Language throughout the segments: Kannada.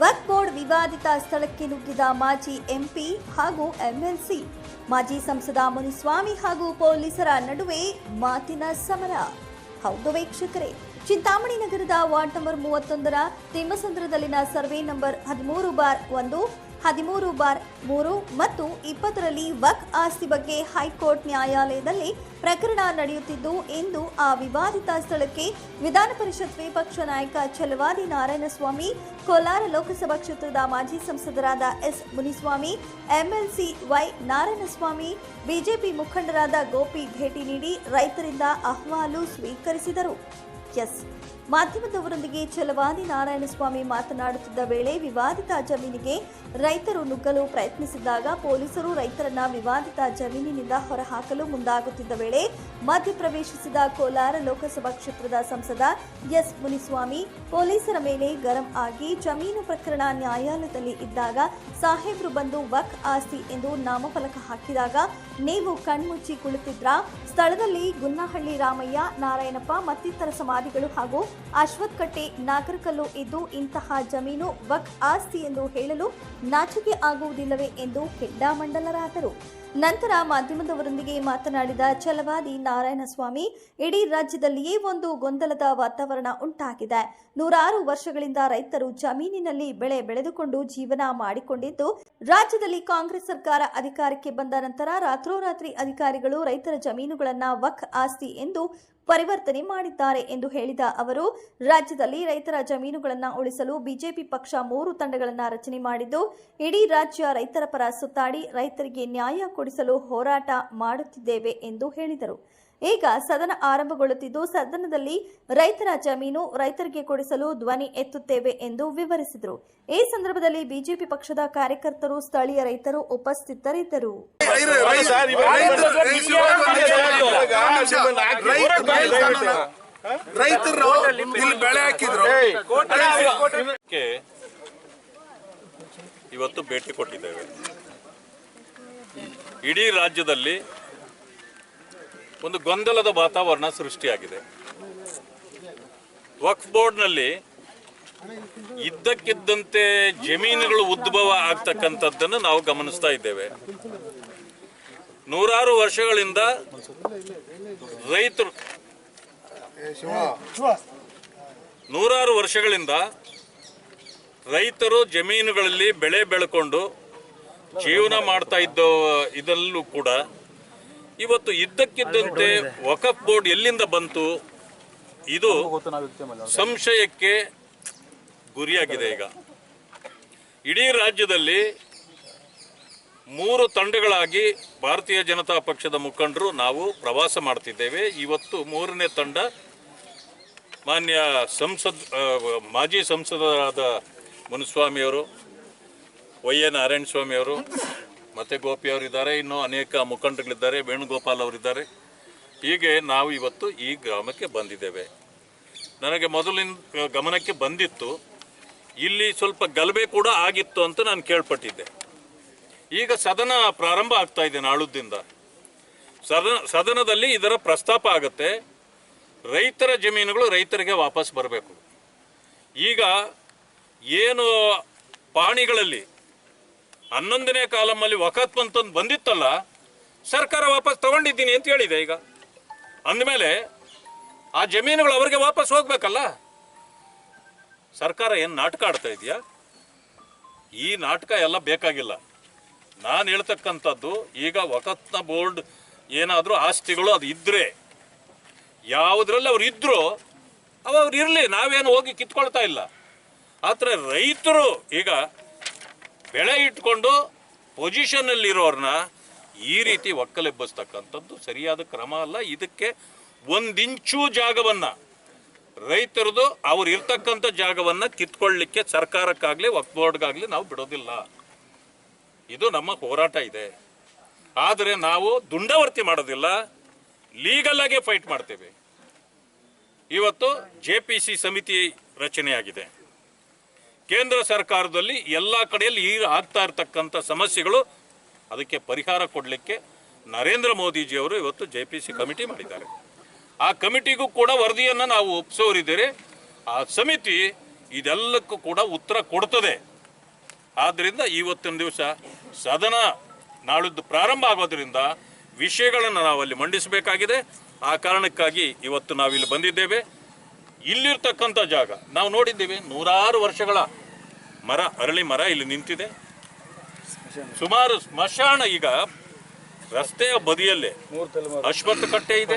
ವಕ್ ಬೋರ್ಡ್ ವಿವಾದಿತ ಸ್ಥಳಕ್ಕೆ ನುಗ್ಗಿದ ಮಾಜಿ ಎಂಪಿ ಹಾಗೂ ಎಂಎಲ್ಸಿ, ಮಾಜಿ ಸಂಸದ ಮುನಿಸ್ವಾಮಿ ಹಾಗೂ ಪೊಲೀಸರ ನಡುವೆ ಮಾತಿನ ಸಮರ. ಹೌದು ವೀಕ್ಷಕರೇ, ಚಿಂತಾಮಣಿ ನಗರದ ವಾರ್ಡ್ ನಂಬರ್ ಮೂವತ್ತೊಂದರ ತಿಮ್ಮಸಂದ್ರದಲ್ಲಿನ ಸರ್ವೆ ನಂಬರ್ ಹದಿಮೂರು ಬಾರ್ ಒಂದು ಹದಿಮೂರು ಬಾರ್ ಮೂರು ಮತ್ತು ಇಪ್ಪತ್ತರಲ್ಲಿ ವಕ್ ಆಸ್ತಿ ಬಗ್ಗೆ ಹೈಕೋರ್ಟ್ ನ್ಯಾಯಾಲಯದಲ್ಲಿ ಪ್ರಕರಣ ನಡೆಯುತ್ತಿದ್ದು, ಇಂದು ಆ ವಿವಾದಿತ ಸ್ಥಳಕ್ಕೆ ವಿಧಾನ ಪರಿಷತ್ ವಿಪಕ್ಷ ನಾಯಕ ಚಲವಾದಿ ನಾರಾಯಣಸ್ವಾಮಿ, ಕೋಲಾರ ಲೋಕಸಭಾ ಕ್ಷೇತ್ರದ ಮಾಜಿ ಸಂಸದರಾದ S Muniswamy, MLC Y Narayanaswamy, BJP ಮುಖಂಡರಾದ ಗೋಪಿ ಭೇಟಿ ನೀಡಿ ರೈತರಿಂದ ಅಹವಾಲು ಸ್ವೀಕರಿಸಿದರು. ಎಸ್. ಮಾಧ್ಯಮದವರೊಂದಿಗೆ ಚಲವಾದಿ ನಾರಾಯಣಸ್ವಾಮಿ ಮಾತನಾಡುತ್ತಿದ್ದ ವೇಳೆ ವಿವಾದಿತ ಜಮೀನಿಗೆ ರೈತರು ನುಗ್ಗಲು ಪ್ರಯತ್ನಿಸಿದಾಗ ಪೊಲೀಸರು ರೈತರನ್ನ ವಿವಾದಿತ ಜಮೀನಿನಿಂದ ಹೊರಹಾಕಲು ಮುಂದಾಗುತ್ತಿದ್ದ ವೇಳೆ ಮಧ್ಯಪ್ರವೇಶಿಸಿದ ಕೋಲಾರ ಲೋಕಸಭಾ ಕ್ಷೇತ್ರದ ಸಂಸದ ಎಸ್. ಮುನಿಸ್ವಾಮಿ ಪೊಲೀಸರ ಮೇಲೆ ಗರಂ ಆಗಿ ಜಮೀನು ಪ್ರಕರಣ ನ್ಯಾಯಾಲಯದಲ್ಲಿ ಇದ್ದಾಗ ಸಾಹೇಬ್ರು ಬಂದು ವಕ್ ಆಸ್ತಿ ಎಂದು ನಾಮಫಲಕ ಹಾಕಿದಾಗ ನೀವು ಕಣ್ಮುಚ್ಚಿ ಕುಳಿತಿದ್ರ? ಸ್ಥಳದಲ್ಲಿ ಗುನ್ನಹಳ್ಳಿ ರಾಮಯ್ಯ, ನಾರಾಯಣಪ್ಪ ಮತ್ತಿತರ ಸಮಾಧಿಗಳು ಹಾಗೂ ಅಶ್ವತ್ಕಟ್ಟೆ ನಾಗರಕಲ್ಲು ಇದ್ದು ಇಂತಹ ಜಮೀನು ವಕ್ ಆಸ್ತಿ ಎಂದು ಹೇಳಲು ನಾಚಿಕೆ ಆಗುವುದಿಲ್ಲವೇ ಎಂದು ಕೆಂಡಾಮಂಡಲರಾದರು. ನಂತರ ಮಾಧ್ಯಮದವರೊಂದಿಗೆ ಮಾತನಾಡಿದ ಛಲವಾದಿ ನಾರಾಯಣಸ್ವಾಮಿ, ಇಡೀ ರಾಜ್ಯದಲ್ಲಿಯೇ ಒಂದು ಗೊಂದಲದ ವಾತಾವರಣ ಉಂಟಾಗಿದೆ. ನೂರಾರು ವರ್ಷಗಳಿಂದ ರೈತರು ಜಮೀನಿನಲ್ಲಿ ಬೆಳೆ ಬೆಳೆದುಕೊಂಡು ಜೀವನ ಮಾಡಿಕೊಂಡಿದ್ದು, ರಾಜ್ಯದಲ್ಲಿ ಕಾಂಗ್ರೆಸ್ ಸರ್ಕಾರ ಅಧಿಕಾರಕ್ಕೆ ಬಂದ ನಂತರ ರಾತ್ರೋರಾತ್ರಿ ಅಧಿಕಾರಿಗಳು ರೈತರ ಜಮೀನುಗಳನ್ನ ವಕ್ ಆಸ್ತಿ ಎಂದು ಪರಿವರ್ತನೆ ಮಾಡಿದ್ದಾರೆ ಎಂದು ಹೇಳಿದ ಅವರು, ರಾಜ್ಯದಲ್ಲಿ ರೈತರ ಜಮೀನುಗಳನ್ನು ಉಳಿಸಲು ಬಿಜೆಪಿ ಪಕ್ಷ ಮೂರು ತಂಡಗಳನ್ನು ರಚನೆ ಮಾಡಿದ್ದು, ಇಡೀ ರಾಜ್ಯ ರೈತರ ಪರ ಸುತ್ತಾಡಿ ರೈತರಿಗೆ ನ್ಯಾಯ ಕೊಡಿಸಲು ಹೋರಾಟ ಮಾಡುತ್ತಿದ್ದೇವೆ ಎಂದು ಹೇಳಿದರು. ಈಗ ಸದನ ಆರಂಭಗೊಳ್ಳುತ್ತಿದ್ದು ಸದನದಲ್ಲಿ ರೈತರ ಜಮೀನು ರೈತರಿಗೆ ಕೊಡಿಸಲು ಧ್ವನಿ ಎತ್ತುತ್ತೇವೆ ಎಂದು ವಿವರಿಸಿದರು ಈ ಸಂದರ್ಭದಲ್ಲಿ ಬಿಜೆಪಿ ಪಕ್ಷದ ಕಾರ್ಯಕರ್ತರು ಸ್ಥಳೀಯ ರೈತರು ಉಪಸ್ಥಿತರಿದ್ದರು ರೈತರು- ಇವತ್ತು ಭೇಟಿ ಕೊಟ್ಟಿದ್ದೇವೆ ಇಡೀ ರಾಜ್ಯದಲ್ಲಿ ಒಂದು ಗೊಂದಲದ ವಾತಾವರಣ ಸೃಷ್ಟಿಯಾಗಿದೆ. ವಕ್ಫ್ ಬೋರ್ಡ್ನಲ್ಲಿ ಇದ್ದಕ್ಕಿದ್ದಂತೆ ಜಮೀನುಗಳು ಉದ್ಭವ ಆಗ್ತಕ್ಕಂಥದ್ದನ್ನು ನಾವು ಗಮನಿಸ್ತಾ ಇದ್ದೇವೆ. ನೂರಾರು ವರ್ಷಗಳಿಂದ ರೈತರು ನೂರಾರು ವರ್ಷಗಳಿಂದ ರೈತರು ಜಮೀನುಗಳಲ್ಲಿ ಬೆಳೆ ಬೆಳ್ಕೊಂಡು ಜೀವನ ಮಾಡ್ತಾ ಇದ್ದ ಇದರಲ್ಲೂ ಕೂಡ ಇವತ್ತು ಇದ್ದಕ್ಕಿದ್ದಂತೆ ವಕಫ್ ಬೋರ್ಡ್ ಎಲ್ಲಿಂದ ಬಂತು? ಇದು ಸಂಶಯಕ್ಕೆ ಗುರಿಯಾಗಿದೆ ಈಗ. ಇಡೀ ರಾಜ್ಯದಲ್ಲಿ ಮೂರು ತಂಡಗಳಾಗಿ ಭಾರತೀಯ ಜನತಾ ಪಕ್ಷದ ಮುಖಂಡರು ನಾವು ಪ್ರವಾಸ ಮಾಡ್ತಿದ್ದೇವೆ. ಇವತ್ತು ಮೂರನೇ ತಂಡ ಮಾನ್ಯ ಸಂಸದ್ ಮಾಜಿ ಸಂಸದರಾದ ಮುನಿಸ್ವಾಮಿಯವರು ವೈ ಎ ನಾರಾಯಣ ಸ್ವಾಮಿಯವರು ಮತ್ತು ಗೋಪಿ ಅವರಿದ್ದಾರೆ, ಇನ್ನೂ ಅನೇಕ ಮುಖಂಡಗಳಿದ್ದಾರೆ ವೇಣುಗೋಪಾಲ್ ಅವರಿದ್ದಾರೆ. ಹೀಗೆ ನಾವು ಇವತ್ತು ಈ ಗ್ರಾಮಕ್ಕೆ ಬಂದಿದ್ದೇವೆ. ನನಗೆ ಮೊದಲಿನ ಗಮನಕ್ಕೆ ಬಂದಿತ್ತು, ಇಲ್ಲಿ ಸ್ವಲ್ಪ ಗಲಭೆ ಕೂಡ ಆಗಿತ್ತು ಅಂತ ನಾನು ಕೇಳ್ಪಟ್ಟಿದ್ದೆ. ಈಗ ಸದನ ಪ್ರಾರಂಭ ಆಗ್ತಾ ಇದೆ ನಾಳುದ್ದಿಂದ. ಸದನ, ಸದನದಲ್ಲಿ ಇದರ ಪ್ರಸ್ತಾಪ ಆಗುತ್ತೆ, ರೈತರ ಜಮೀನುಗಳು ರೈತರಿಗೆ ವಾಪಸ್ ಬರಬೇಕು. ಈಗ ಏನು ಪಾಣಿಗಳಲ್ಲಿ ಹನ್ನೊಂದನೇ ಕಾಲಮಲ್ಲಿ ವಕತ್ ಅಂತಂದು ಬಂದಿತ್ತಲ್ಲ, ಸರ್ಕಾರ ವಾಪಸ್ ತಗೊಂಡಿದ್ದೀನಿ ಅಂತ ಹೇಳಿದೆ ಈಗ. ಅಂದಮೇಲೆ ಆ ಜಮೀನುಗಳು ಅವರಿಗೆ ವಾಪಸ್ ಹೋಗ್ಬೇಕಲ್ಲ? ಸರ್ಕಾರ ಏನು ನಾಟಕ ಆಡ್ತಾ ಇದೆಯಾ? ಈ ನಾಟಕ ಎಲ್ಲ ಬೇಕಾಗಿಲ್ಲ. ನಾನು ಹೇಳ್ತಕ್ಕಂಥದ್ದು, ಈಗ ವಕತ್ನ ಬೋರ್ಡ್ ಏನಾದರೂ ಆಸ್ತಿಗಳು ಅದು ಇದ್ದರೆ ಯಾವುದ್ರಲ್ಲಿ ಅವ್ರು ಇದ್ರು ಅವ ಅವ್ರು ಇರಲಿ, ನಾವೇನು ಹೋಗಿ ಕಿತ್ಕೊಳ್ತಾ ಇಲ್ಲ. ಆದರೆ ರೈತರು ಈಗ ಬೆಳೆ ಇಟ್ಕೊಂಡು ಪೊಸಿಷನ್ನಲ್ಲಿರೋರನ್ನ ಈ ರೀತಿ ಒಕ್ಕಲೆಬ್ಬಿಸ್ತಕ್ಕಂಥದ್ದು ಸರಿಯಾದ ಕ್ರಮ ಅಲ್ಲ. ಇದಕ್ಕೆ ಒಂದಿಂಚು ಜಾಗವನ್ನು ರೈತರದು ಅವ್ರು ಇರ್ತಕ್ಕಂಥ ಜಾಗವನ್ನು ಕಿತ್ಕೊಳ್ಳಿಕ್ಕೆ ಸರ್ಕಾರಕ್ಕಾಗಲಿ ವಕ್ ಬೋರ್ಡ್ಗಾಗಲಿ ನಾವು ಬಿಡೋದಿಲ್ಲ. ಇದು ನಮ್ಮ ಹೋರಾಟ ಇದೆ. ಆದರೆ ನಾವು ದುಂಡವರ್ತಿ ಮಾಡೋದಿಲ್ಲ. ಲೀಗಲ್ ಆಗೇ ಫೈಟ್ ಮಾಡ್ತೇವೆ. ಇವತ್ತು ಜೆ ಸಮಿತಿ ರಚನೆಯಾಗಿದೆ. ಕೇಂದ್ರ ಸರ್ಕಾರದಲ್ಲಿ ಎಲ್ಲ ಕಡೆಯಲ್ಲಿ ಈಗ ಆಗ್ತಾ ಇರತಕ್ಕಂಥ ಸಮಸ್ಯೆಗಳು ಅದಕ್ಕೆ ಪರಿಹಾರ ಕೊಡಲಿಕ್ಕೆ ನರೇಂದ್ರ ಮೋದಿಜಿಯವರು ಇವತ್ತು ಜೆ ಪಿ ಸಿ ಕಮಿಟಿ ಮಾಡಿದ್ದಾರೆ. ಆ ಕಮಿಟಿಗೂ ಕೂಡ ವರದಿಯನ್ನು ನಾವು ಒಪ್ಪಿಸೋರಿದ್ದೀರಿ ಆ ಸಮಿತಿ ಇದೆಲ್ಲಕ್ಕೂ ಕೂಡ ಉತ್ತರ ಕೊಡ್ತದೆ. ಆದ್ದರಿಂದ ಇವತ್ತಿನ ದಿವಸ ಸದನ ನಾಳಿದ್ದು ಪ್ರಾರಂಭ ಆಗೋದ್ರಿಂದ ವಿಷಯಗಳನ್ನು ನಾವು ಅಲ್ಲಿ ಮಂಡಿಸಬೇಕಾಗಿದೆ. ಆ ಕಾರಣಕ್ಕಾಗಿ ಇವತ್ತು ನಾವಿಲ್ಲಿ ಬಂದಿದ್ದೇವೆ. ಇಲ್ಲಿರ್ತಕ್ಕಂಥ ಜಾಗ. ನಾವು ನೋಡಿದ್ದೀವಿ ನೂರಾರು ವರ್ಷಗಳ ಮರ ಅರಳಿ ಮರ ಇಲ್ಲಿ ನಿಂತಿದೆ. ಸುಮಾರು ಸ್ಮಶಾನ ಈಗ ರಸ್ತೆಯ ಬದಿಯಲ್ಲೇ. ಅಶ್ವತ್ಥ ಕಟ್ಟೆ ಇದೆ.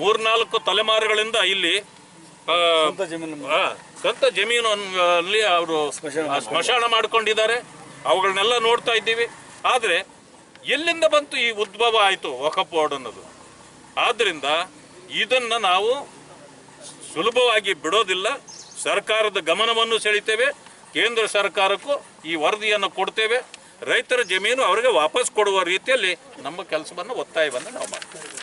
ಮೂರ್ನಾಲ್ಕು ತಲೆಮಾರುಗಳಿಂದ ಇಲ್ಲಿ ಸ್ವಂತ ಜಮೀನು ಅಲ್ಲಿ ಅವರು ಸ್ಮಶಾನ ಮಾಡ್ಕೊಂಡಿದ್ದಾರೆ. ಅವುಗಳನ್ನೆಲ್ಲ ನೋಡ್ತಾ ಇದ್ದೀವಿ. ಆದರೆ ಎಲ್ಲಿಂದ ಬಂತು ಈ ಉದ್ಭವ ಆಯಿತು ವಕಫ್ ಬೋರ್ಡ್ ಅನ್ನೋದು? ಆದ್ದರಿಂದ ಇದನ್ನು ನಾವು ಸುಲಭವಾಗಿ ಬಿಡೋದಿಲ್ಲ. ಸರ್ಕಾರದ ಗಮನವನ್ನು ಸೆಳಿತೇವೆ. ಕೇಂದ್ರ ಸರ್ಕಾರಕ್ಕೂ ಈ ವರದಿಯನ್ನು ಕೊಡ್ತೇವೆ. ರೈತರ ಜಮೀನು ಅವರಿಗೆ ವಾಪಸ್ ಕೊಡುವ ರೀತಿಯಲ್ಲಿ ನಮ್ಮ ಕೆಲಸವನ್ನು ಒತ್ತಾಯವನ್ನು ನಾವು ಮಾಡ್ತೇವೆ.